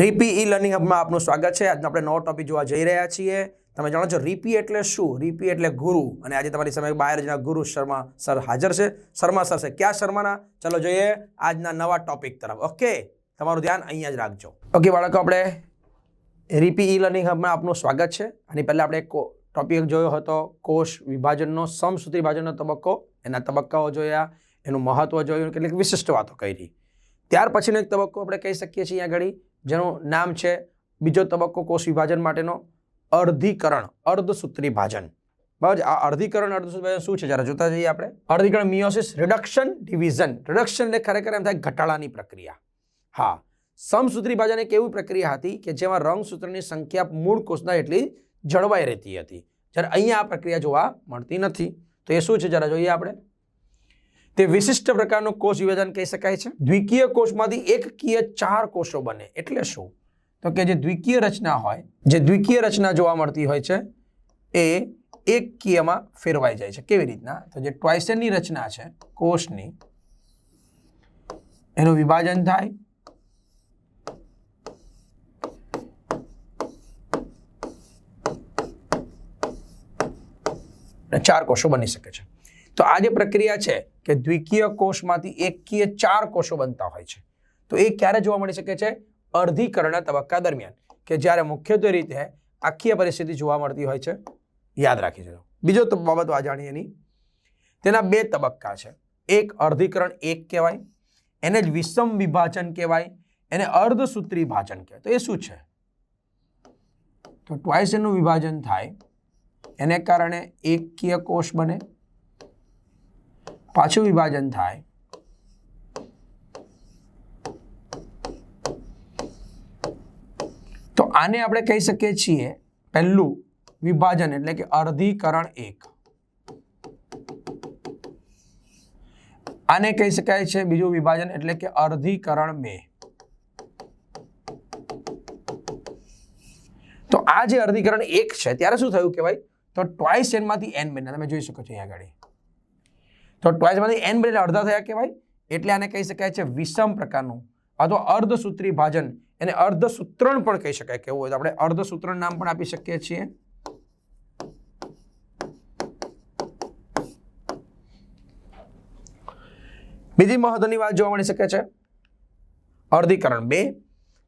રીપી e learning હબમાં આપનું સ્વાગત છે. આજનો આપણે નવો ટોપિક જોવા જઈ રહ્યા છીએ. તમે જાણો છો રીપી એટલે શું? રીપી એટલે ગુરુ. અને આજે તમારી સામે બાયોલોજીના ગુરુ શર્મા સર હાજર છે. શર્મા સર છે. ક્યાં શર્માના? ચલો જોઈએ આજના નવા ટોપિક તરફ. ઓકે તમારું ધ્યાન અહીંયા જ રાખજો. ઓકે બાળકો, આપણે રીપી ઈ લર્નિંગ હબમાં આપનું સ્વાગત છે. અને પહેલાં આપણે એક ટોપિક જોયો હતો, કોષ વિભાજનનો, સમસૂત્રી વિભાજનનો તબક્કો. એના તબક્કાઓ જોયા, એનું મહત્ત્વ જોયું, કેટલીક વિશિષ્ટ વાતો કરી. ત્યાર પછીનો એક તબક્કો આપણે કહી શકીએ છીએ અહીંયા આગળ. જેનું નામ છે બીજો તબક્કો કોષ વિભાજન માટેનો અર્ધીકરણ અર્ધસૂત્રી ભાજન બરાબર આ અર્ધીકરણ અર્ધસૂત્રી ભાજન શું છે? જરા જોતા જઈએ આપણે. અર્ધીકરણ મિયોસિસ રિડક્શન ડિવિઝન. રિડક્શન એટલે ખરેખર એમ થાય ઘટાડાની પ્રક્રિયા. હા. સમસૂત્રી ભાજન એક એવી પ્રક્રિયા હતી કે જેમાં રંગસૂત્રની સંખ્યા મૂળ કોષના એટલી જળવાઈ રહેતી હતી. જ્યારે અહીંયા આ પ્રક્રિયા જોવા મળતી નથી. તો એ શું છે? જરા જોઈએ આપણે. તે વિશિષ્ટ પ્રકારનું કોષ વિભાજન કહી શકાય છે. દ્વિકીય કોષમાંથી એકકીય ચાર કોષો બને. એટલે શું? તો કે જે દ્વિકીય રચના હોય, જે દ્વિકીય રચના જોવા મળતી હોય છે, એ એકકીયમાં ફેરવાઈ જાય છે. કેવી રીતના? તો જે ટ્વાઇસનની રચના છે, કોષની, એનું વિભાજન થાય. ચાર કોષો બની શકે છે. તો આ જે પ્રક્રિયા છે કે દ્વિકીય કોષમાંથી એકકીય ચાર કોષો બનતા હોય છે. તો એ ક્યારે જોવા મળી શકે છે? અર્ધીકરણના તબક્કા દરમિયાન. કે જ્યારે મુખ્યત્વે રીતે આખી પરિસ્થિતિ જોવા મળતી હોય છે. યાદ રાખી જજો. બીજો બાબત આ જાણીએ એની. તેના બે તબક્કા છે. એક અર્ધીકરણ એક કહેવાય. એને જ વિષમ વિભાજન કહેવાય. એને અર્ધસૂત્રી ભાજન કહેવાય. તો એ શું છે? તો ટ્વાઇસ એનું વિભાજન થાય. એને કારણે એકકીય કોષ બને. પાછું વિભાજન થાય. તો આને આપણે કહી શકીએ છીએ પહેલું વિભાજન એટલે કે અર્ધીકરણ એક. આને કહી શકાય છે બીજું વિભાજન એટલે કે અર્ધીકરણ બે. તો આ જે અર્ધીકરણ એક છે, ત્યારે શું થયું કહેવાય? તો ટ્વાઇસ એનમાંથી એન બન્યા. તમે જોઈ શકો છો અહીંયા આગળ. તો ટ્વાઇસમાંથી એન બને અડધા થયા કહેવાય. એટલે આને કહી શકાય છે વિષમ પ્રકારનું. અથવા અર્ધસૂત્રી ભાજન. એને અર્ધસૂત્રણ પણ કહી શકાય કેવું હોય તો આપણે અર્ધસૂત્રણ નામ પણ આપી શકીએ છીએ. બીજી મહત્વની વાત જોવા મળી શકે છે. અર્ધીકરણ બે.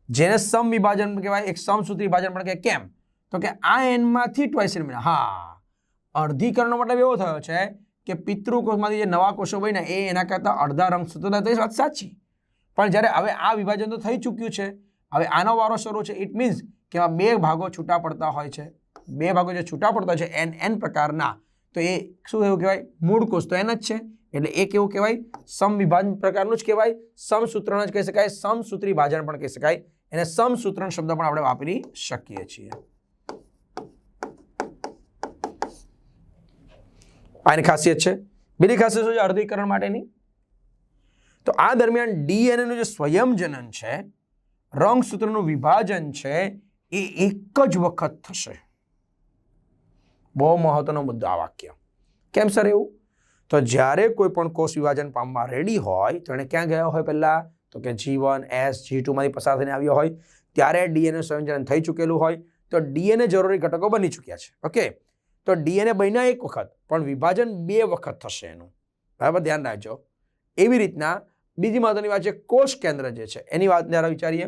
જેને સમ વિભાજન કહેવાય, એક સમસૂત્રી વિભાજન પણ કહે કેમ? તો કે આ એનમાંથી ટ્વાઇસ એન હા. અર્ધીકરણનો મતલબ એવો થયો છે કે પિતૃકોષમાંથી જે નવા કોષો બન્યા એ એના કરતાં અડધા રંગસૂત્ર તો એ વાત સાચી. પણ જ્યારે હવે આ વિભાજન તો થઈ ચૂક્યું છે, હવે આનો વારો શરૂ છે ઇટ મીન્સ કે એમાં બે ભાગો છૂટા પડતા હોય છે. બે ભાગો જે છૂટા પડતા છે એન એન પ્રકારના, તો એ શું એવું કહેવાય? મૂળ કોષ તો એન જ છે. એટલે એ કેવું કહેવાય? સમવિભાજન પ્રકારનું જ કહેવાય. સમસૂત્રણ જ કહી શકાય. સમસૂત્રી ભાજન પણ કહી શકાય. એને સમસૂત્રણ શબ્દ પણ આપણે વાપરી શકીએ છીએ. આની ખાસિયત છે. બીજી ખાસિયત શું છે? અર્ધીકરણ માટેની. તો આ દરમિયાન ડીએનએનું જે સ્વયંજનન છે રંગસૂત્રનું વિભાજન છે, એ એક જ વખત થશે. બહુ મહત્વનો મુદ્દો આ વાક્ય. કેમ સર એવું? તો જ્યારે કોઈ પણ કોષ વિભાજન પામવા રેડી હોય, તો એને ક્યાં ગયા હોય પહેલાં? તો કે જી વન એસ જી ટુમાંથી પસાર થઈને આવ્યો હોય. ત્યારે ડીએનએ સંયોજન થઈ ચૂકેલું હોય. તો ડીએનએ જરૂરી ઘટકો બની ચૂક્યા છે. ઓકે તો ડીએનએ બન્યા એક વખત, પણ વિભાજન બે વખત થશે એનું. બરાબર? ધ્યાન રાખજો. એવી રીતના બીજી મહત્વની વાત છે, કોષ કેન્દ્ર જે છે, એની વાત જરા વિચારીએ.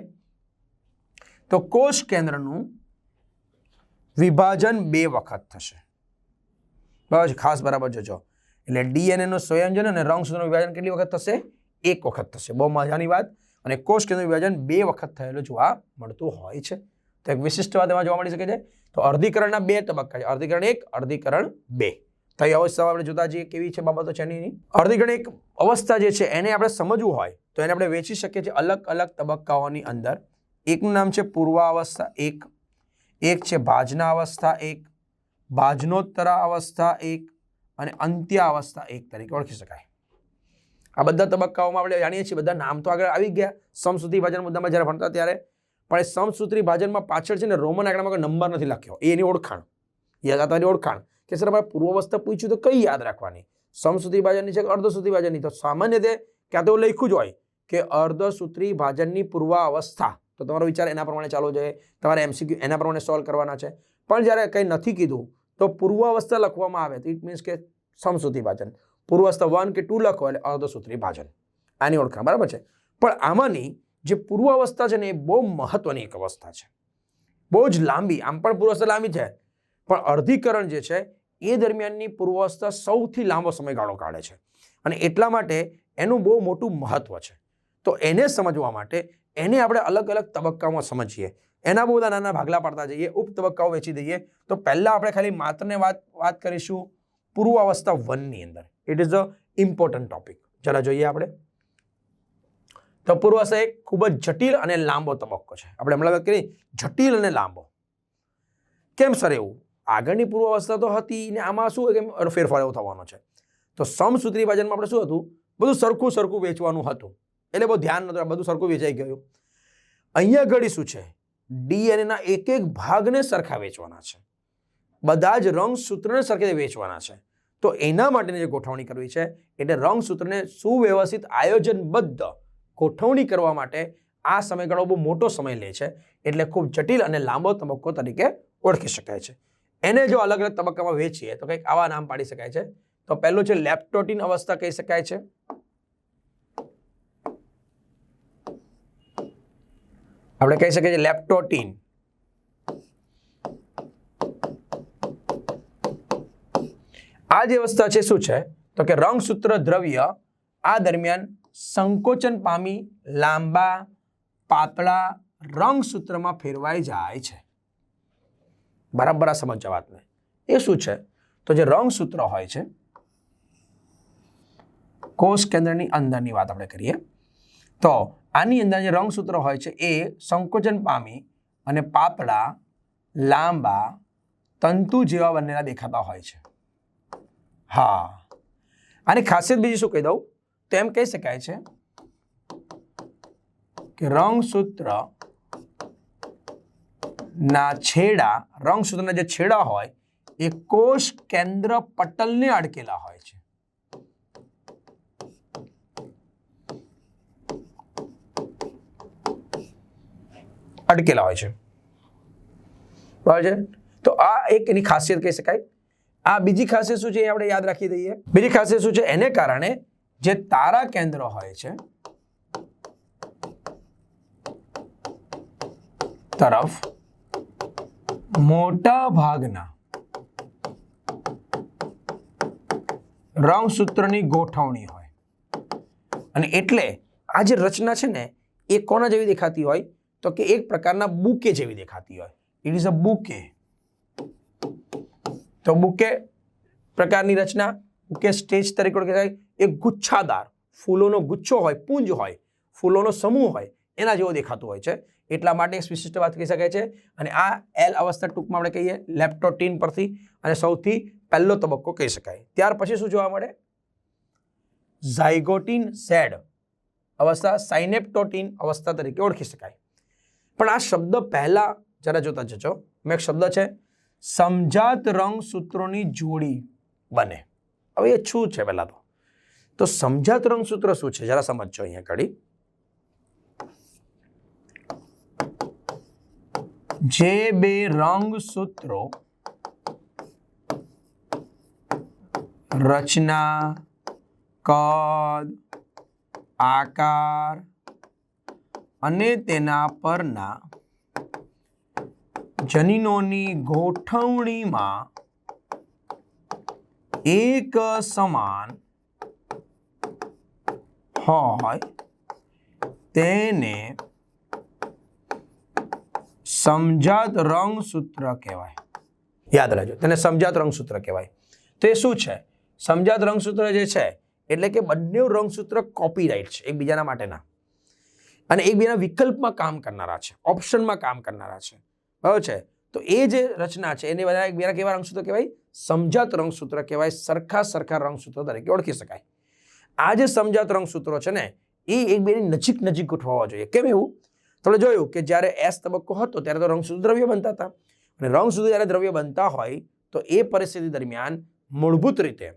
તો કોષ કેન્દ્રનું વિભાજન બે વખત થશે. બરાબર ખાસ બરાબર જોજો. એટલે ડીએનએ નું સંયોજન અને રંગસૂત્રનું વિભાજન કેટલી વખત થશે? એક વખત થશે. બહુ મજાની વાત. અને કોષ કેન્દ્રનું વિભાજન બે વખત થયેલું જોવા મળતું હોય છે. તો એક વિશિષ્ટ વાત એમાં જોવા મળી શકે છે. તો અર્ધીકરણના બે તબક્કા છે. અર્ધીકરણ એક, અર્ધીકરણ બે. તો એ અવસ્થા આપણે જોતા જઈએ કેવી છે બાબતો છે એની. અર્ધીકરણ એક અવસ્થા જે છે એને આપણે સમજવું હોય તો એને આપણે વેચી શકીએ છીએ અલગ અલગ તબક્કાઓની અંદર. એકનું નામ છે પૂર્વાવસ્થા એક. એક છે ભાજના અવસ્થા એક. ભાજનોત્તરા અવસ્થા એક. અને અંત્ય અવસ્થા એક તરીકે ઓળખી શકાય. આ બધા તબક્કાઓમાં આપણે જાણીએ છીએ. બધા નામ તો આગળ આવી ગયા. સમસુધી ભાજન મુદ્દામાં જ્યારે ભણતા ત્યારે પણ એ સમસૂત્રી ભાજનમાં પાછળ છે ને રોમન આંકડામાં નંબર નથી લખ્યો. એની ઓળખાણ. યાદ આ તમારી ઓળખાણ. કે સર, અમારે પૂર્વાવસ્થા પૂછ્યું તો કઈ યાદ રાખવાની? સમસૂત્રી ભાજનની છે કે અર્ધસૂત્રી ભાજનની? તો સામાન્ય રીતે ક્યાં તો લખ્યું જ હોય કે અર્ધસૂત્રી ભાજનની પૂર્વાવસ્થા. તો તમારો વિચાર એના પ્રમાણે ચાલવો જોઈએ. તમારે એમસીક્યુ એના પ્રમાણે સોલ્વ કરવાના છે. પણ જ્યારે કંઈ નથી કીધું, તો પૂર્વાવસ્થા લખવામાં આવે. તો ઇટ મીન્સ કે સમસૂત્રી ભાજન. પૂર્વાવસ્થા વન કે ટુ લખો એટલે અર્ધસૂત્રી ભાજન. આની ઓળખાણ બરાબર છે. પણ આમાંની જે પૂર્વાવસ્થા છે ને એ બહુ મહત્વની એક અવસ્થા છે. બહુ જ લાંબી, આમ પણ પૂર્વાવસ્થા લાંબી છે. પણ અર્ધીકરણ જે છે, એ દરમિયાનની પૂર્વાવસ્થા સૌથી લાંબો સમયગાળો કાઢે છે. અને એટલા માટે એનું બહુ મોટું મહત્વ છે. તો એને સમજવા માટે એને આપણે અલગ અલગ તબક્કામાં સમજીએ. એના બહુ બધા નાના ભાગલા પાડતા જઈએ, ઉપ તબક્કાઓ વેચી દઈએ. તો પહેલાં આપણે ખાલી માત્રને વાત વાત કરીશું પૂર્વાવસ્થા વનની અંદર. It is a important topic જરા જોઈએ આપણે. તો પૂર્વાવસ્થા એક ખૂબ જ જટિલ અને લાંબો તબક્કો છે. આપણે હમણાં વાત કરી, જટિલ અને લાંબો. કેમ સર એવું? આગળની પૂર્વાવસ્થા તો હતી ને આમાં શું હોય કે ફેરફાર એવો થવાનો છે. તો સમસૂત્રી ભાજનમાં આપણે શું હતું? બધું સરખું સરખું વેચવાનું હતું. એટલે બહુ ધ્યાન નહોતું બધું સરખું વેચાઈ ગયું. અહીંયા ઘડી શું છે? ડીએનએના એક એક ભાગને સરખા વેચવાના છે. બધા જ રંગ સૂત્રને સરખે વેચવાના છે. તો એના માટેની જે ગોઠવણી કરવી છે, એટલે રંગસૂત્રને સુવ્યવસ્થિત આયોજનબદ્ધ ગોઠવણી કરવા માટે આ સમયગાળો બહુ મોટો સમય લે છે, એટલે ખૂબ જટિલ અને લાંબો તબક્કો તરીકે ઓળખી શકાય છે. એને જો અલગ અલગ તબક્કામાં વેચીએ તો કંઈક આવા નામ પાડી શકાય છે. તો પહેલું છે લેપ્ટોટિન અવસ્થા કહી શકાય છે. આપણે કહી શકીએ છીએ લેપ્ટોટિન. આ જે અવસ્થા છે શું છે? તો કે રંગસૂત્ર દ્રવ્ય આ દરમિયાન સંકોચન પામી લાંબા, પાતળા રંગસૂત્રમાં ફેરવાઈ જાય છે. બરાબર આ સમજવા વાતને. એ શું છે? તો જે રંગસૂત્ર હોય છે, કોષ કેન્દ્રની અંદરની વાત આપણે કરીએ. તો આની અંદર જે રંગસૂત્ર હોય છે, એ સંકોચન પામી અને પાતળા, લાંબા, તંતુ જેવા બંનેના દેખાતા હોય છે. હા. આની ખાસિયત બીજી શું કહી દઉં? તો એમ કહી શકાય છે કે રંગસૂત્ર ના છેડા, રંગસૂત્રના જે છેડા હોય, એ કોષ કેન્દ્ર પટલને અડકેલા હોય છે. અડકેલા હોય છે. બરાબર છે? તો આ એક એની ખાસિયત કહી શકાય. આ બીજી ખાસિયત શું છે એ આપણે યાદ રાખી દઈએ. બીજી ખાસિયત શું છે? એને કારણે જે તારા કેન્દ્ર હોય છે, તરફ મોટા ભાગના રંગસૂત્રની ગોઠવણી હોય. અને એટલે આ જે રચના છે ને, એ કોના જેવી દેખાતી હોય? તો કે એક પ્રકારના બુકે જેવી દેખાતી હોય. ઇટ ઇઝ અ બુકે તો બુકે પ્રકારની રચના, બુકે સ્ટેજ તરીકે ઓળખાય એક ગુચ્છાદાર. ફૂલોનો ગુચ્છો હોય, પુંજ હોય, ફૂલોનો સમૂહ હોય, એના જેવો દેખાતું હોય છે. એટલા માટે એક વિશિષ્ટ વાત કહી શકાય છે. અને આ એલ અવસ્થા ટૂંકમાં આપણે કહીએ, લેપ્ટોટીન પરથી અને સૌથી પહેલો તબક્કો કહી શકાય. ત્યાર પછી શું જોવા મળે? ઝાયગોટીન ઝેડ અવસ્થા સાઇનેપ્ટોટીન અવસ્થા તરીકે ઓળખી શકાય. પણ આ શબ્દ પહેલાં જરા જોતા જજો. મેં એક શબ્દ છે, સમજાત રંગસૂત્રોની જોડી બને. હવે એ શું છે પહેલાં તો? તો સમજાત રંગસૂત્ર શું છે? જરા સમજજો અહીંયા કડી. જે બે રંગ સૂત્રો રચના, કદ, આકાર અને તેના પરના જનીનોની ગોઠવણીમાં એક સમાન હોય, તેને સમજાત રંગસૂત્ર કહેવાય. યાદ રાખજો તેને સમજાત રંગસૂત્ર કહેવાય. તો એ શું છે? સમજાત રંગસૂત્ર જે છે, એટલે કે બંને રંગસૂત્ર કોપીરાઇટ છે, એકબીજાના માટેના. અને એકબીજાના વિકલ્પમાં કામ કરનારા છે ઓપ્શનમાં કામ કરનારા છે. બરાબર છે? તો એ જે રચના છે, એને બધા એકબીજા કેવા રંગસૂત્ર કહેવાય? સમજાત રંગસૂત્ર કહેવાય, સરખા સરખા રંગસૂત્ર તરીકે ઓળખી શકાય. આ જે સમજાત રંગસૂત્રો છે ને, એ એકબીજાની નજીક નજીક ગોઠવવા જોઈએ. કેમ એવું? તમે જોયું કે જ્યારે એસ તબક્કો હતો ત્યારે તો રંગસૂત્ર દ્રવ્ય બનતા હતા. અને રંગસૂત્ર જ્યારે દ્રવ્ય બનતા હોય, તો એ પરિસ્થિતિ દરમિયાન મૂળભૂત રીતે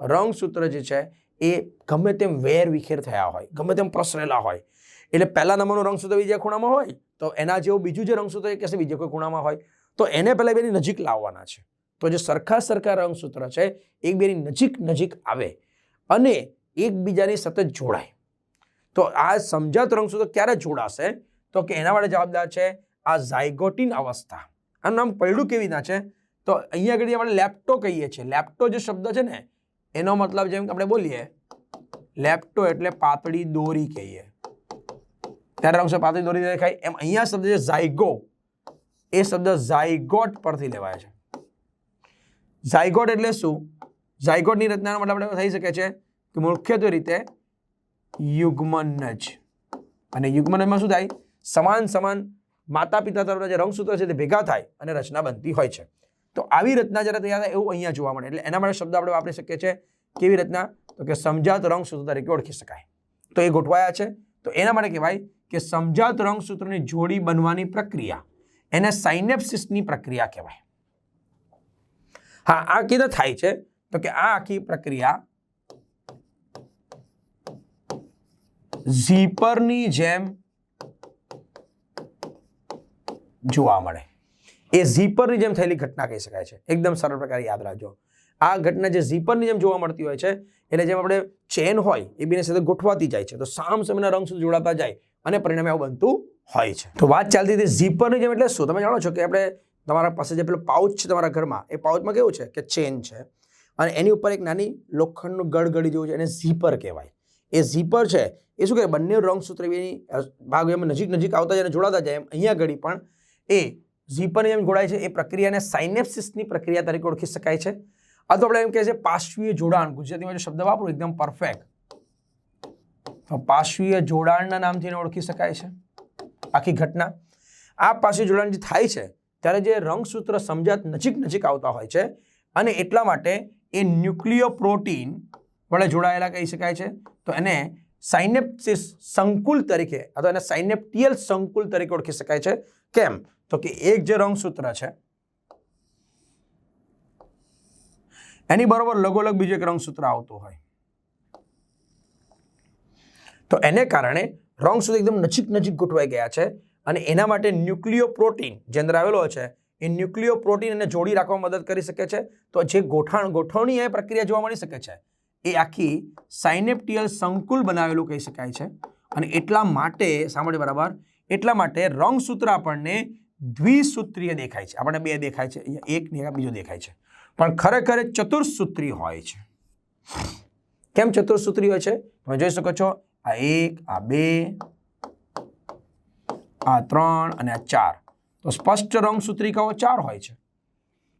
રંગસૂત્ર જે છે, એ ગમે તેમ વેર વિખેર થયા હોય, ગમે તેમ પ્રસરેલા હોય. એટલે પહેલા નંબરનું રંગસૂત્ર બીજા ખૂણામાં હોય, તો એના જેવું બીજું જે રંગસૂત્ર એ કહેશે બીજા કોઈ ખૂણામાં હોય, તો એને પહેલાં બેની નજીક લાવવાના છે. તો જે સરખા સરખા રંગસૂત્ર છે એકબીજાની નજીક નજીક આવે. અને એકબીજાની સતત જોડાય. તો આ સમજાત રંગસૂત્ર ક્યારે જોડાશે? તો કે એના માટે જવાબદાર છે આ ઝાયગોટિન અવસ્થા. આનું નામ પડ્યું કેવી રીતના છે? તો અહીંયા આગળ આપણે લેપ્ટો કહીએ છીએ, લેપ્ટો જે શબ્દ છે ને, એનો મતલબ જેમ કે આપણે બોલીએ, લેપ્ટો એટલે પાતળી દોરી કહીએ. ત્યારે રંગસૂત્ર પાતળી દોરી દેખાય. એમ અહીંયા શબ્દ છે ઝાયગો. એ શબ્દ ઝાયગોટ પરથી લેવાય છે. ઝાયગોટ એટલે શું? ઝાયગોટની રચનાનો મતલબ આપણે થઈ શકે છે કે મુખ્યત્વે રીતે યુગ્મનજ અને યુગ્મનજમાં શું થાય? સમાન સમાન માતા પિતા તરફના જે રંગસૂત્રો છે તે ભેગા થાય અને રચના બનતી હોય છે. તો આવી રચના જ્યારે તૈયાર થાય એવું અહીંયા જોવા મળે. એટલે એના માટે શબ્દ આપણે વાપરી શકીએ છીએ કેવી રચના? તો કે સમજાત રંગસૂત્ર તરીકે ઓળખી શકાય. તો એ ગોઠવાયા છે. તો એના માટે કહેવાય કે સમજાત રંગસૂત્રની જોડી બનવાની પ્રક્રિયા. એને સાઇનેપ્સિસની પ્રક્રિયા કહેવાય. હા, આ કીધું થાય છે. તો કે આ આખી પ્રક્રિયા ઝીપરની જેમ જોવા મળે. એ ઝીપરની જેમ થયેલી ઘટના કહી શકાય છે. એકદમ સરળ પ્રકારે યાદ રાખજો. આ ઘટના જે ઝીપરની જેમ જોવા મળતી હોય છે, એટલે જેમ આપણે ચેન હોય, એ બીને સાથે ગોઠવાતી જાય છે. તો સામ સામેના રંગ સુધી જોડાતા જાય અને પરિણામે આવું બનતું હોય છે. તો વાત ચાલતી હતી ઝીપરની જેમ એટલે શું? તમે જાણો છો કે આપણે તમારા પાસે જે પેલો પાઉચ છે તમારા ઘરમાં, એ પાઉચમાં કેવું છે? કે ચેન છે. અને એની ઉપર એક નાની લોખંડનું ગળગડી જેવું છે, એને ઝીપર કહેવાય. એ ઝીપર છે. એ શું કહે? બંને રંગસૂત્ર એની ભાગ એમ નજીક નજીક આવતા જાય જોડાતા જાય એમ અહીંયા ઘડી. પણ એ ઝીપરની જેમ જોડાય છે, એ પ્રક્રિયાને સાઇનેપ્સિસની પ્રક્રિયા તરીકે ઓળખી શકાય છે. અથવા આપણે એમ કહે છે પાશ્વીય જોડાણ. ગુજરાતીમાં જે શબ્દ વાપરું, એકદમ પરફેક્ટ તો પાર્શ્વીય જોડાણના નામથી એને ઓળખી શકાય છે. આખી ઘટના. આ પાશ્વીય જોડાણ જે થાય છે, ત્યારે જે રંગસૂત્ર સમજાત નજીક નજીક આવતા હોય છે, અને એટલા માટે એ ન્યુક્લિયો પ્રોટીન વડે જોડાયેલા કહી શકાય છે. તો એને સાઇનેપ્સિસ સંકુલ તરીકે અથવા એને સાઇનેપ્ટિયલ સંકુલ તરીકે ઓળખી શકાય છે. કેમ? તો કે એક જે રંગસૂત્ર છે, એની બરોબર લગોલગ બીજું એક રંગસૂત્ર આવતું હોય. તો એને કારણે રંગસૂત્ર એકદમ નજીક નજીક ગોઠવાઈ ગયા છે અને એના માટે ન્યુક્લિયો પ્રોટીન જે અંદર આવેલો છે, એ ન્યુક્લિયો પ્રોટીન એને જોડી રાખવામાં મદદ કરી શકે છે. તો જે ગોઠાણ ગોઠવણી એ પ્રક્રિયા જોવા મળી શકે છે. એ આખી સાઇનેપ્ટિયલ સંકુલ બનાવેલું કહી શકાય છે. અને એટલા માટે સાંભળે બરાબર, એટલા માટે રંગસૂત્ર આપણને દ્વિસૂત્રીય દેખાય છે. આપણને બે દેખાય છે, અહીંયા એક ને બીજો દેખાય છે. પણ ખરેખર ચતુર્સૂત્રી હોય છે. કેમ ચતુર્સૂત્રી હોય છે? તમે જોઈ શકો છો, આ એક, આ બે, આ ત્રણ અને આ ચાર. તો સ્પષ્ટ રંગસૂત્રિકાઓ ચાર હોય છે.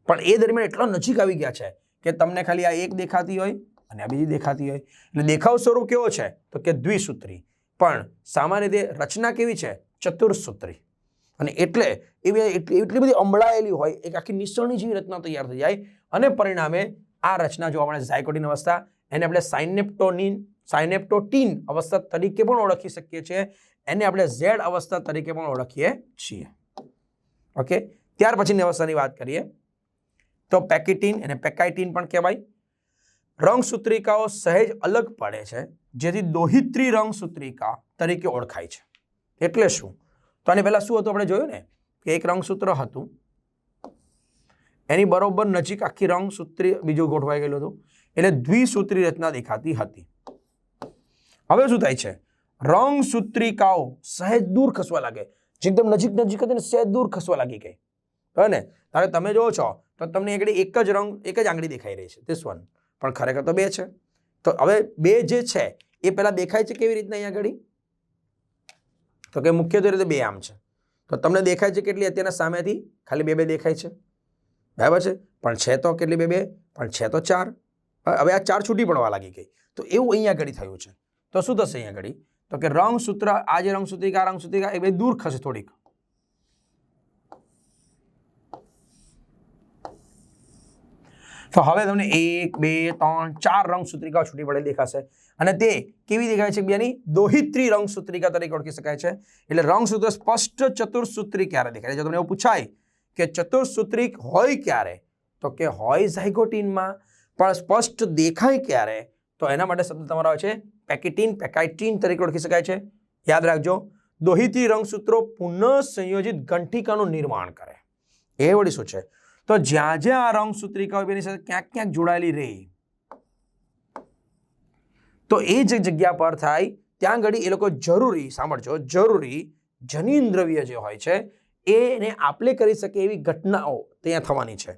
પણ એ દરમિયાન એટલા નજીક આવી ગયા છે કે તમને ખાલી આ એક દેખાતી હોય અને આ બીજી દેખાતી હોય. એટલે દેખાવ સ્વરૂપ કેવો છે? તો કે દ્વિસૂત્રી. પણ સામાન્ય રીતે રચના કેવી છે? ચતુર્સૂત્રી. અને એટલે એવી એટલી બધી અંબળાયેલી હોય, એક આખી નિસરણી જેવી રચના તૈયાર થઈ જાય. અને પરિણામે આ રચના જોવા મળે ઝાયકોટીન અવસ્થા. એને આપણે સાઇનેપ્ટોનિન સાઇનેપ્ટોટીન અવસ્થા તરીકે પણ ઓળખી શકીએ છીએ. એને આપણે ઝેડ અવસ્થા તરીકે પણ ઓળખીએ છીએ. ઓકે? ત્યાર પછીની અવસ્થાની વાત કરીએ. તો પેકિટીન, એને પેકાઇટીન પણ કહેવાય. રંગસૂત્રિકાઓ સહેજ અલગ પડે છે, જેથી દોહિત્રી રંગસૂત્રિકા તરીકે ઓળખાય છે. એટલે શું? તો આની પહેલાં શું હતું આપણે જોયું ને? કે એક રંગસૂત્ર હતું. એની બરોબર નજીક આખી રંગસૂત્રી બીજું ગોઠવાઈ ગયેલું હતું. એટલે દ્વિસૂત્રી રચના દેખાતી હતી. હવે શું થાય છે? રંગસૂત્રિકાઓ સહેજ દૂર ખસવા લાગે. જેકદમ નજીક નજીક હતી ને સહેજ દૂર ખસવા લાગી ગઈ. હવે ને? તમે જોવો છો, તો તમને એકડી એક જ રંગ, એક જ આંગળી દેખાઈ રહી છે. This one. પણ ખરેખર તો બે છે. તો હવે બે જે છે, એ પહેલાં દેખાય છે કેવી રીતના અહીંયા આગળ તો કે મુખ્યત્વે રીતે બે આમ છે. તો તમને દેખાય છે કેટલી અત્યારના સામેથી? ખાલી બે બે દેખાય છે. બરાબર છે? પણ છે તો કેટલી બે બે? પણ છે તો ચાર. હવે આ ચાર છૂટી પડવા લાગી ગઈ. તો એવું અહીંયા ઘડી થયું છે. તો શું થશે અહીંયા ઘડી? તો કે રંગસૂત્ર આ જે રંગસૂત્રિકા રંગસૂત્રિકા એ બે દૂર ખસે થોડીક. તો હવે તમને એક, બે, ત્રણ, ચાર રંગ સૂત્રિકાઓ છૂટી પડેલી દેખાશે. અને તે કેવી દેખાય છે બીજાની દોહિત્રી રંગ સૂત્રિકા તરીકે ઓળખી શકાય છે. એટલે રંગ સૂત્ર સ્પષ્ટ ચતુર્સૂત્રી ક્યારે દેખાય જો તમને એવું પૂછાય કે ચતુર્સૂત્રિક હોય ક્યારે, તો કે હોય ઝાયગોટીનમાં, પણ સ્પષ્ટ દેખાય ક્યારે, તો એના માટે શબ્દ તમારો આવે છે પેકેટીન, પેકાઇટીન તરીકે ઓળખી શકાય છે. યાદ રાખજો, દોહિત્રી રંગસૂત્રો પુનઃસંયોજિત ગંઠિકાનું નિર્માણ કરે. એ વળી શું છે? તો જ્યાં જ્યાં આ રંગ સૂત્રિકાઓ એની સાથે ક્યાંક ક્યાંક જોડાયેલી રહે તો એ જે જગ્યા પર થાય, ત્યાં આગળ એ લોકો જરૂરી, સાંભળજો, જરૂરી જનીન દ્રવ્ય જે હોય છે, એને આપલે કરી શકે એવી ઘટનાઓ ત્યાં થવાની છે.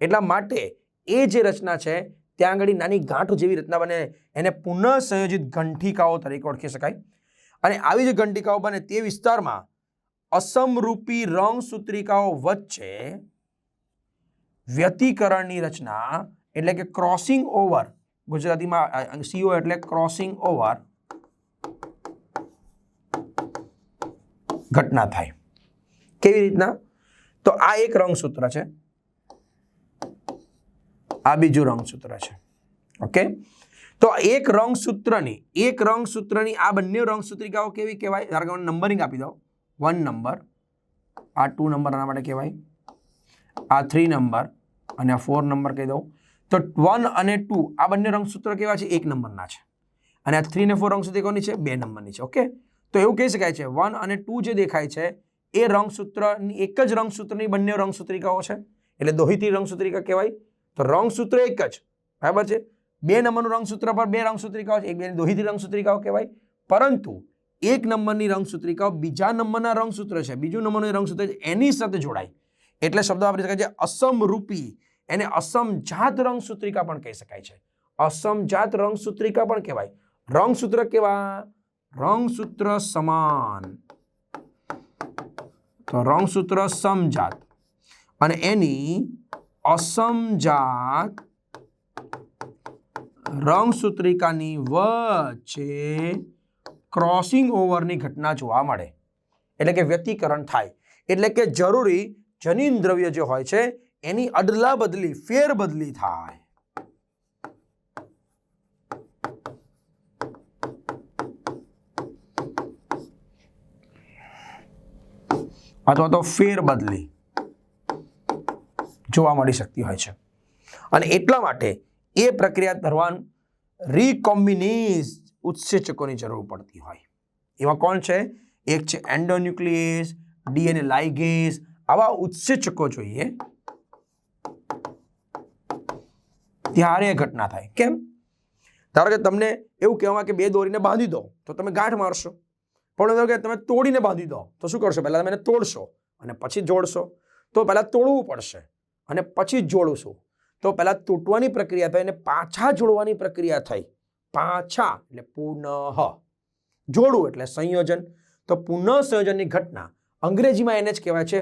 એટલા માટે એ જે રચના છે, ત્યાં આગળ નાની ગાંઠ જેવી રચના બને, એને પુનઃ સંયોજિત ગંઠિકાઓ તરીકે ઓળખી શકાય. અને આવી જે ગંઠિકાઓ બને તે વિસ્તારમાં અસમરૂપી રંગ સૂત્રિકાઓ વચ્ચે વ્યતિકરણની રચના, એટલે કે ક્રોસિંગ ઓવર ગુજરાતીમાં સીઓ એટલે ક્રોસિંગ ઓવર ઘટના થાય. કેવી રીતના? તો આ એક રંગસૂત્ર છે. આ બીજું રંગસૂત્ર છે. ઓકે? તો એક રંગસૂત્રની એક રંગસૂત્રની, આ બંને રંગસૂત્રિકાઓ કેવી કહેવાય? ધારો કે નંબરિંગ આપી દો. વન નંબર આ ટુ નંબર આના માટે કહેવાય. આ થ્રી નંબર અને આ ફોર નંબર કહી દઉં. તો વન અને ટુ આ બંને રંગસૂત્ર કેવા છે? એક નંબરના છે. અને આ થ્રી ને ફોર રંગસૂત્ર કોની છે? બે નંબરની છે ઓકે તો એવું કહી શકાય છે વન અને ટુ જે દેખાય છે, એ રંગસૂત્રની એક જ રંગસૂત્રની બંને રંગસૂત્રિકાઓ છે. એટલે દોહિત્રી રંગસૂત્રિકા કહેવાય. તો રંગસૂત્ર એક જ, બરાબર છે? બે નંબરનું રંગસૂત્ર પર બે રંગસૂત્રિકાઓ છે, એક બે દોહિત્રી રંગસૂત્રિકાઓ કહેવાય. પરંતુ એક નંબરની રંગસૂત્રિકાઓ બીજા નંબરના રંગસૂત્ર છે, બીજું નંબરનું રંગસૂત્ર છે, એની સાથે જોડાય. એટલે શબ્દ વાપરી શકાય છે અસમરૂપી એને અસમજાત રંગસૂત્રિકા પણ કહી શકાય છે. અસમજાત રંગસૂત્રિકા પણ કહેવાય. રંગસૂત્ર કેવા? રંગસૂત્ર સમાન. તો રંગસૂત્ર સમજાત અને એની અસમજાત રંગસૂત્રિકાની વચ્ચે ક્રોસિંગ ઓવરની ઘટના જોવા મળે. એટલે કે વ્યતિકરણ થાય. એટલે કે જરૂરી જનીન દ્રવ્ય જે હોય છે, એની અદલા બદલી ફેર બદલી થાય. અથવા તો ફેર બદલી જોવા મળી શકતી હોય છે. અને એટલા માટે એ પ્રક્રિયા દરમિયાન રીકોમ્બિનેઝ ઉત્સેચકોની જરૂર પડતી હોય. એમાં કોણ છે? એક છે એન્ડોન્યુક્લિયસ ડીએનએ લાઇગેઝ આવા ઉત્સેચકો જોઈએ, ત્યારે ઘટના થાય. કેમ? ધારો કે તમને એવું કહેવામાં કે બે દોરીને બાંધી દો, તો તમે ગાંઠ મારશો. પણ ધારો કે તમે તોડીને બાંધી દો, તો શું કરશો? પહેલાં તમે તોડશો અને પછી જોડશો. તો પહેલાં તોડવું પડશે અને પછી જોડશું. તો પહેલાં તૂટવાની પ્રક્રિયા થઈ અને પાછા જોડવાની પ્રક્રિયા થઈ. પાછા, એટલે પુનઃ. જોડવું એટલે સંયોજન. તો પુનઃ સંયોજનની ઘટના અંગ્રેજીમાં એને જ કહેવાય છે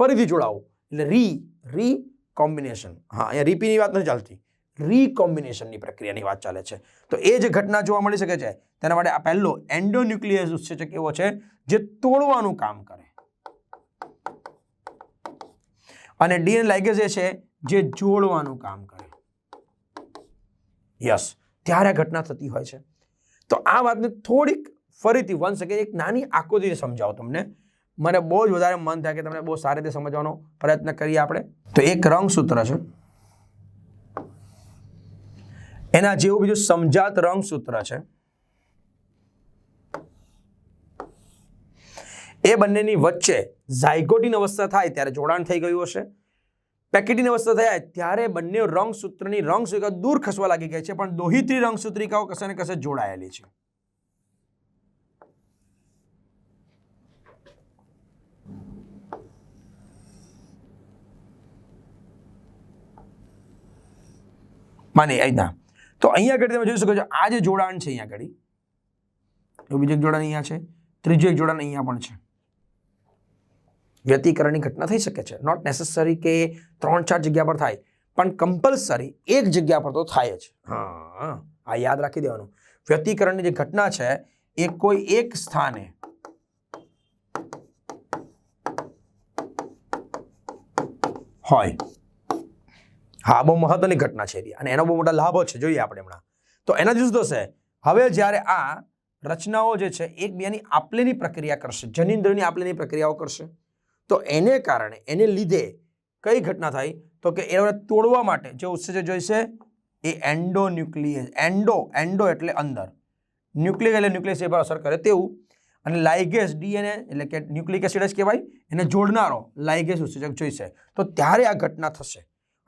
ફરીથી જોડાવો એટલે રી રી કોમ્બિનેશન. હા, અહીંયા રીપીની વાત નથી ચાલતી. રીકોમ્બિનેશનની પ્રક્રિયાની વાત ચાલે છે. તો એ જે ઘટના જોવા મળી શકે છે. તેના માટે આ પહેલો એન્ડોન્યુક્લિયસ ઉત્સેચક એવો છે જે તોડવાનું કામ કરે. અને ડીએન લાઇગેઝ એ છે જે જોડવાનું કામ કરે. યસ, ત્યારે ઘટના થતી હોય છે. તો આ વાતને થોડીક ફરીથી વન સેકન્ડ એક નાની આકૃતિ સમજાવો તમને. મને બહુ જ વધારે મન થાય કે તમને બહુ સારી રીતે સમજવાનો પ્રયત્ન કરીએ આપણે. તો એક રંગસૂત્ર છે. એના જેવું બીજું સમજાત રંગસૂત્ર છે. એ બંનેની વચ્ચે ઝાયગોટીન અવસ્થા થાય ત્યારે જોડાણ થઈ ગયું હશે. પેકેટીન અવસ્થા થાય ત્યારે બંને રંગસૂત્રની રંગસૂત્રિકા દૂર ખસવા લાગી ગઈ છે, પણ દોહિત્રી રંગસૂત્રિકાઓ કશે ને કશે જોડાયેલી છે. માની અહીંના તો અહીંયા આગળ તમે જોઈ શકો છો, આ જે જોડાણ છે અહીંયા આગળ બીજું એક જોડાણ અહીંયા છે, ત્રીજું એક જોડાણ અહીંયા પણ છે. વ્યતિકરણની ઘટના થઈ શકે છે. નોટ નેસેસરી કે ત્રણ, ચાર જગ્યા પર થાય, પણ કમ્પલસરી એક જગ્યા પર તો થાય જ. હા, આ યાદ રાખી દેવાનું. વ્યતિકરણની જે ઘટના છે, એ કોઈ એક સ્થાને હોય. હા બહુ મહત્વની ઘટના છે અને એનો બહુ મોટા લાભો છે, જોઈએ આપણે હમણાં. તો એનાથી શું થશે હવે જ્યારે આ રચનાઓ જે છે, એકબીજાની આપલેની પ્રક્રિયા કરશે, જનીન્દ્રની આપલેની પ્રક્રિયાઓ કરશે, તો એને કારણે, એને લીધે કઈ ઘટના થાય તો કે એને તોડવા માટે જે ઉત્સેજક જોઈશે એ એન્ડો ન્યુક્લિયસ એન્ડો એન્ડો એટલે અંદર. ન્યુક્લિયસ એટલે ન્યુક્લિયસ એ પર અસર કરે તેવું. અને લાઇગેસ ડીએનએ એટલે કે ન્યુક્લિક એસિડ જ કહેવાય, એને જોડનારો લાઇગેસ ઉત્સેચક જોઈશે તો ત્યારે આ ઘટના થશે.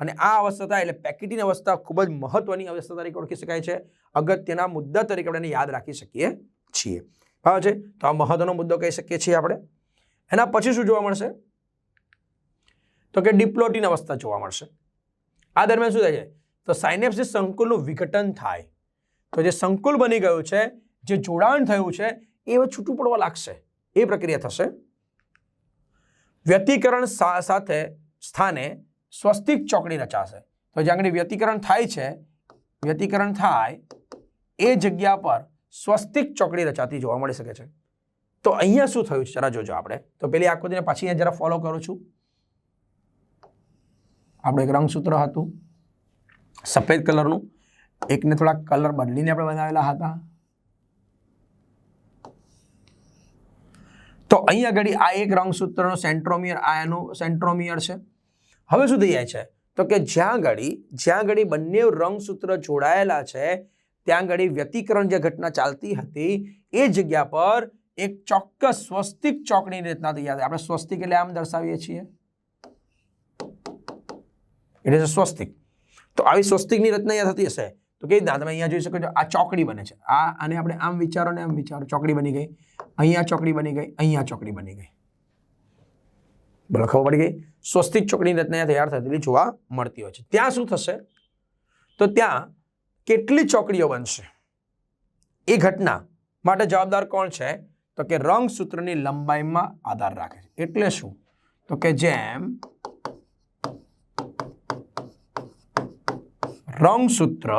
અને આ અવસ્થા એટલે પેકેટિંગ અવસ્થા ખૂબ જ મહત્વની અવસ્થા તરીકે ઓળખી શકાય છે. અગત્યના મુદ્દા તરીકે આપણે યાદ રાખી શકીએ છીએ. બરાબર છે? તો આ મહત્વનો મુદ્દો કહી શકીએ છીએ આપણે. એના પછી શું જોવા મળશે? તો કે ડિપ્લોટિન અવસ્થા જોવા મળશે. આ દરમિયાન શું થાય છે? તો સાયનેપ્સિસ સંકુલનું વિઘટન થાય. તો જે સંકુલ બની ગયું છે, જે જોડાણ થયું છે, એ હવે છૂટું પડવા લાગશે. એ પ્રક્રિયા થશે. વ્યતિકરણ સાથે સ્થાને સ્વસ્તિક ચોકડી રચાશે. તો જ્યાં આગળ વ્યતિકરણ થાય છે, વ્યતિકરણ થાય, એ જગ્યા પર સ્વસ્તિક ચોકડી રચાતી જોવા મળી શકે છે. તો અહીંયા શું થયું છે? જરા જોજો આપણે. તો પેલી આકૃતિને પાછી અહીંયા જરા ફોલો કરું છું. આપણું એક રંગસૂત્ર હતું, સફેદ કલરનું. એકને થોડા કલર બદલીને આપણે બનાવેલા હતા. તો અહીંયા આગળ આ એક રંગસૂત્રનો સેન્ટ્રોમિયર, આ એનું સેન્ટ્રોમિયર છે. હવે શું થઈ જાય છે? તો કે જ્યાં ઘડી જ્યાં ઘડી બંને રંગસૂત્ર જોડાયેલા છે, ત્યાં ઘડી વ્યતિકરણ જે ઘટના ચાલતી હતી, એ જગ્યા પર એક ચોક્કસ સ્વસ્તિક ચોકડીની રચના થઈ જાય આપણે સ્વસ્તિક એટલે આમ દર્શાવીએ છીએ. એટલે સ્વસ્તિક. તો આવી સ્વસ્તિકની રચના અહીંયા થતી હશે. તો કેવી રીતના તમે અહીંયા જોઈ શકો છો, આ ચોકડી બને છે. આ આને આપણે આમ વિચારો ને આમ વિચારો. ચોકડી બની ગઈ. અહીંયા ચોકડી બની ગઈ, અહીંયા ચોકડી બની ગઈ. બોલો, ખબર પડી ગઈ? સ્વસ્તિક ચોકડીની રચના તૈયાર થયેલી જોવા મળતી હોય છે. ત્યાં શું થશે? તો ત્યાં કેટલી ચોકડીઓ બનશે? એ ઘટના માટે જવાબદાર કોણ છે? તો કે રંગસૂત્રની લંબાઈમાં આધાર રાખે છે. એટલે શું? તો કે જેમ રંગસૂત્ર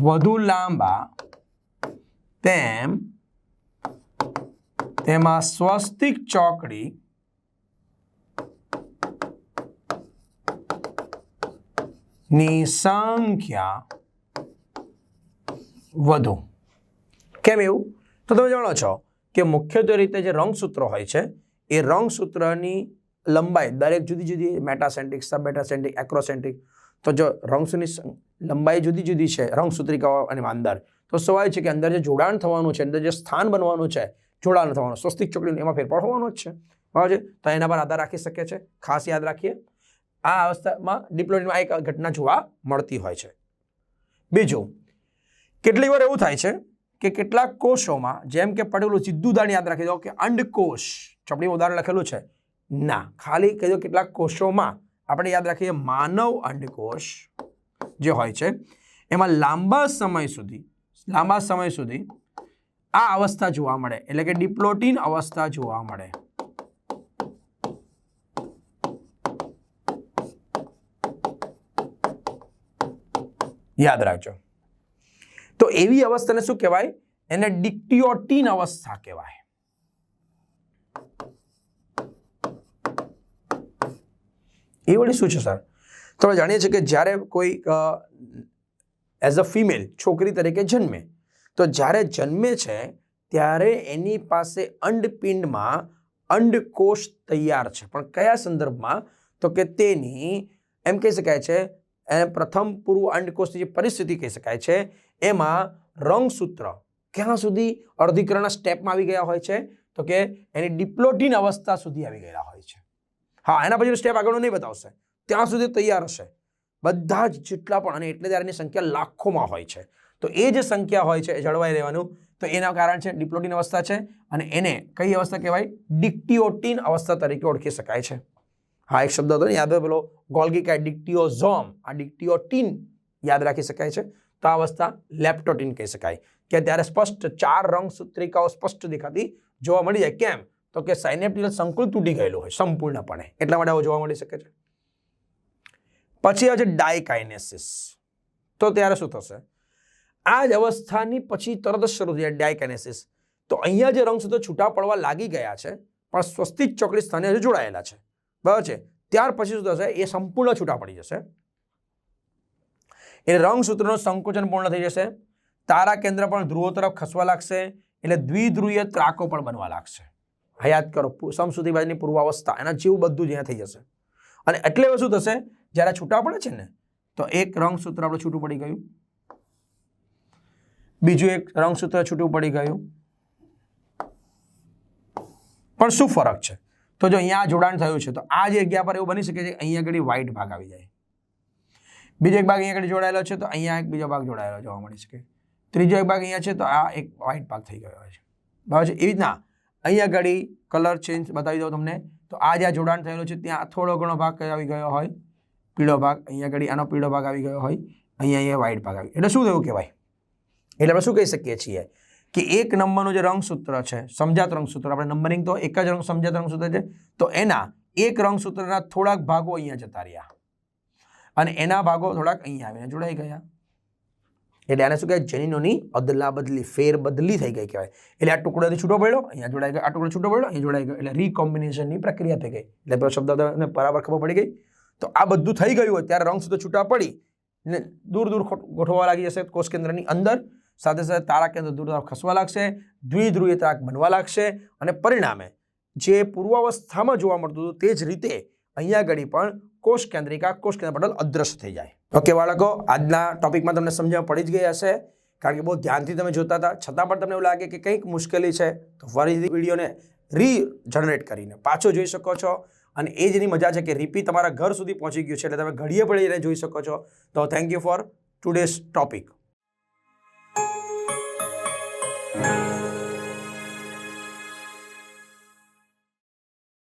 વધુ લાંબા, તેમ તેમાં સ્વસ્તિક ચોકડી ની સંખ્યા વધુ. કેમ એવું? તો તમે જાણો છો કે મુખ્યત્વે રીતે જે રંગસૂત્રો હોય છે, એ રંગસૂત્રની લંબાઈ દરેક જુદી જુદી મેટાસેન્ટ્રિક સબમેટાસેન્ટ્રિક એક્રોસેન્ટ્રિક તો જો રંગસૂત્રની લંબાઈ જુદી જુદી છે રંગસૂત્રિકાઓ અને અંદર, તો સવાય છે કે અંદર જે જોડાણ થવાનું છે, અંદર જે સ્થાન બનવાનું છે જોડાણ થવાનું. સ્વસ્તિક ચોકડીનું એમાં ફેરફાર હોવાનો જ છે. બરાબર છે? તો એના પર આધાર રાખી શકે છે. ખાસ યાદ રાખીએ, આ અવસ્થામાં ડિપ્લોમીમાં એક ઘટના જોવા મળતી હોય છે. બીજું કેટલીક વાર એવું થાય છે કે કેટલાક કોષોમાં, જેમ કે પડેલું સીધું દાણ યાદ રાખી દો કે અંડકોષ, ચોપડીમાં ઉદાહરણ લખેલું છે. ના, ખાલી કહી દો કેટલાક કોષોમાં આપણે યાદ રાખીએ માનવ અંડકોષ જે હોય છે, એમાં લાંબા સમય સુધી, લાંબા સમય સુધી આ અવસ્થા જોવા મળે. એટલે કે ડિપ્લોટિન અવસ્થા જોવા મળે. યાદ રાખજો. તો એવી અવસ્થાને શું કહેવાય? એને ડિક્ટિયોટીન અવસ્થા કહેવાય. એ વળી શું છે, સર? તો જાણીએ છીએ કે જ્યારે કોઈ એઝ અ ફિમેલ છોકરી તરીકે જન્મે તો જ્યારે જન્મે છે, ત્યારે એની પાસે અંડપિંડમાં અંડકોષ તૈયાર છે. પણ કયા સંદર્ભમાં? તો કે તેની, એમ કહી શકાય છે, એ પ્રથમ પૂર્વ અંડકોષની જે પરિસ્થિતિ કહી શકાય છે, એમાં રંગસૂત્ર ક્યાં સુધી અર્ધીકરણના સ્ટેપમાં આવી ગયા હોય છે? તો કે એની ડિપ્લોટિન અવસ્થા સુધી આવી ગયેલા હોય છે. હા, એના પછી સ્ટેપ આગળનું નહીં બતાવશે. ત્યાં સુધી તૈયાર હશે. બધા જ જેટલા પણ, અને એટલે ત્યારે એની સંખ્યા લાખોમાં હોય છે. તો એ જે સંખ્યા હોય છે એ જળવાઈ રહેવાનું. તો એના કારણ છે ડિપ્લોટિન અવસ્થા છે અને એને કઈ અવસ્થા કહેવાય? ડિક્ટિઓટીન અવસ્થા તરીકે ઓળખી શકાય છે. હા, એક શબ્દ હતો ને, યાદ પેલો ગોલ્ગી ડિક્ટિઓઝોમ. આ ડિક્ટિઓટીન યાદ રાખી શકાય છે. તો આ અવસ્થા લેપ્ટોટિન કહી શકાય. કે ત્યારે સ્પષ્ટ ચાર રંગ સૂત્રિકાઓ સ્પષ્ટ દેખાતી જોવા મળી જાય. કેમ? તો કે સાઇનેપ્ટિકલ સંકુલ તૂટી ગયેલું હોય સંપૂર્ણપણે. એટલા માટે આવું જોવા મળી શકે છે. પછી આવે છે ડાયકાઇનેસિસ. તો ત્યારે શું થશે? આ જ અવસ્થાની પછી તરત જ શરૂ થઈ જાય ડાયકાઇનેસિસ તો અહીંયા જે રંગસૂત્રો છૂટા પડવા લાગી ગયા છે, પણ સ્વસ્તિક ચોકડી સ્થાને હજુ જોડાયેલા છે. બરાબર છે? ત્યાર પછી શું થશે? એ સંપૂર્ણ છૂટા પડી જશે. એ રંગસૂત્રનું સંકોચન પૂર્ણ થઈ જશે. તારા કેન્દ્ર પણ ધ્રુવો તરફ ખસવા લાગશે, એટલે દ્વિધ્રુવીય ત્રાકો પણ બનવા લાગશે. હયાત કરો, પુ- પૂર્વાવસ્થા, એના જેવું બધું જ અહીંયા થઈ જશે. અને એટલે શું થશે? જ્યારે છૂટા પડે છે ને, તો એક રંગસૂત્ર આપણે છૂટું પડી ગયું. બીજું એક રંગસૂત્ર છૂટું પડી ગયું. પણ શું ફરક છે? તો જો અહીંયા જોડાણ થયું છે, તો આ જગ્યા પર એવું બની શકે છે અહીંયા આગળ વ્હાઇટ ભાગ આવી જાય. બીજો એક ભાગ અહીંયા આગળ જોડાયેલો છે, તો અહીંયા એક બીજો ભાગ જોડાયેલો જોવા મળી શકે. ત્રીજો એક ભાગ અહીંયા છે, તો આ એક વ્હાઇટ ભાગ થઈ ગયો છે. બરાબર છે? એવી રીતના અહીંયા આગળ કલર ચેન્જ બતાવી દઉં તમને. તો આ જ્યાં જોડાણ થયેલું છે, ત્યાં થોડો ઘણો ભાગ આવી ગયો હોય. પીળો ભાગ, અહીંયા આગળ આનો પીળો ભાગ આવી ગયો હોય. અહીંયા અહીંયા વ્હાઇટ ભાગ આવી એટલે શું થયું કહેવાય? એટલે આપણે શું કહી શકીએ છીએ કે એક નંબરનું જે રંગસૂત્ર છે, સમજાત રંગસૂત્ર, આપણે નંબરિંગ તો એક જ રંગ, સમજાત રંગસૂત્ર છે, તો એના એક રંગસૂત્રના થોડાક ભાગો અહીંયા જતા રહ્યા. અને એના ભાગો થોડાક અહીંયા આવીને જોડાઈ ગયા. એટલે આને શું કહેવાય? જનીનોની અદલા બદલી ફેર બદલી થઈ ગઈ કહેવાય. એટલે આ ટુકડોથી છૂટો પડ્યો, અહીંયા જોડાઈ ગયો. આ ટુકડો છૂટો પડ્યો, અહીંયા જોડાઈ ગયો. એટલે રીકોમ્બિનેશનની પ્રક્રિયા થઈ ગઈ. એટલે શબ્દ બરાબર ખબર પડી ગઈ. તો આ બધું થઈ ગયું. હોય ત્યારે રંગસૂત્ર છૂટા પડી ને દૂર દૂર ગોઠવવા લાગી જશે કોષ કેન્દ્રની અંદર. સાથે સાથે તારા કેન્દ્ર દૂર તરફ ખસવા લાગશે, દ્વિધ્રુવીય તારક બનવા લાગશે અને પરિણામે જે પૂર્વાવસ્થામાં જોવા મળતું હતું તે જ રીતે અહીંયા આગળ પણ કોષ કેન્દ્રિકા, કોષ કેન્દ્ર પટલ અદ્રશ્ય થઈ જાય. ઓકે બાળકો, આજના ટોપિકમાં તમને સમજણ પડી જ ગઈ હશે, કારણ કે બહુ ધ્યાનથી તમે જોતા હતા. છતાં પણ તમને એવું લાગે કે કંઈક મુશ્કેલી છે, તો ફરીથી વિડીયોને રીજનરેટ કરીને પાછો જોઈ શકો છો. અને એ જેની મજા છે કે રીપી તમારા ઘર સુધી પહોંચી ગયું છે, એટલે તમે ઘડીએ પડીને જોઈ શકો છો. તો thank you for today's topic